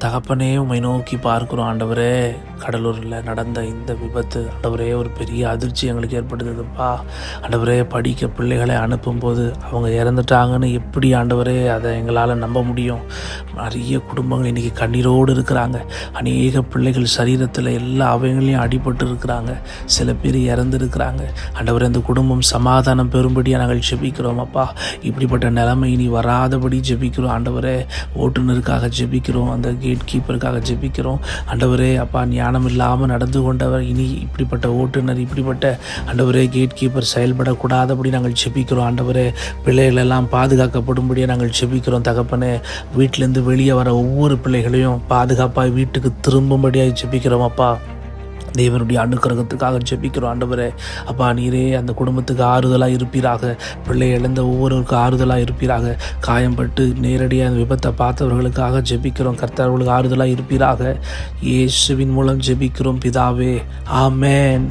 தகப்பனே உமை நோக்கி பார்க்குறோம் ஆண்டவரே. கடலூரில் நடந்த இந்த விபத்து ஆண்டவரே ஒரு பெரிய அதிர்ச்சி எங்களுக்கு ஏற்படுத்துதுப்பா. ஆண்டவரே படிக்க பிள்ளைகளை அனுப்பும்போது அவங்க இறந்துட்டாங்கன்னு எப்படி ஆண்டவரே அதை எங்களால் நம்ப முடியும்? நிறைய குடும்பங்கள் இன்றைக்கி கண்ணீரோடு இருக்கிறாங்க. அநேக பிள்ளைகள் சரீரத்தில் எல்லா அவங்களையும் அடிபட்டு இருக்கிறாங்க. சில பேர் இறந்துருக்கிறாங்க. ஆண்டவரே அந்த குடும்பம் சமாதானம் பெறும்படியாக நாங்கள் ஜெபிக்கிறோம் அப்பா. இப்படிப்பட்ட நிலைமை இனி வராதபடி ஜெபிக்கிறோம் ஆண்டவரே. ஓட்டுநருக்காக ஜெபிக்கிறோம் அந்த கேட் கீப்பருக்காக ஜெபிக்கிறோம். ஆண்டவரே அப்பா ஞானம் இல்லாமல் நடந்து கொண்டவர் இனி இப்படிப்பட்ட ஓட்டுநர் இப்படிப்பட்ட ஆண்டவரே கேட் கீப்பர் செயல்படக்கூடாதபடி நாங்கள் ஜெபிக்கிறோம். ஆண்டவரே பிள்ளைகள் எல்லாம் பாதுகாக்கப்படும்படியாக நாங்கள் ஜெபிக்கிறோம். தகப்பனே வீட்டிலேருந்து வெளியே வர ஒவ்வொரு பிள்ளைகளையும் பாதுகாப்பாக வீட்டுக்கு திரும்பும்படியாக ஜெபிக்கிறோம் அப்பா. தேவனுடைய அனுக்கிரகத்துக்காக ஜெபிக்கிறோம். ஆண்டவரே அப்பா நீரே அந்த குடும்பத்துக்கு ஆறுதலாக இருப்பீராக. பிள்ளை இழந்த ஒவ்வொருவருக்கும் ஆறுதலாக இருப்பீராக. காயம்பட்டு நேரடியாக அந்த விபத்தை பார்த்தவர்களுக்காக ஜெபிக்கிறோம். கர்த்தர்களுக்கு ஆறுதலாக இருப்பீராக. இயேசுவின் மூலம் ஜெபிக்கிறோம் பிதாவே. ஆமேன்.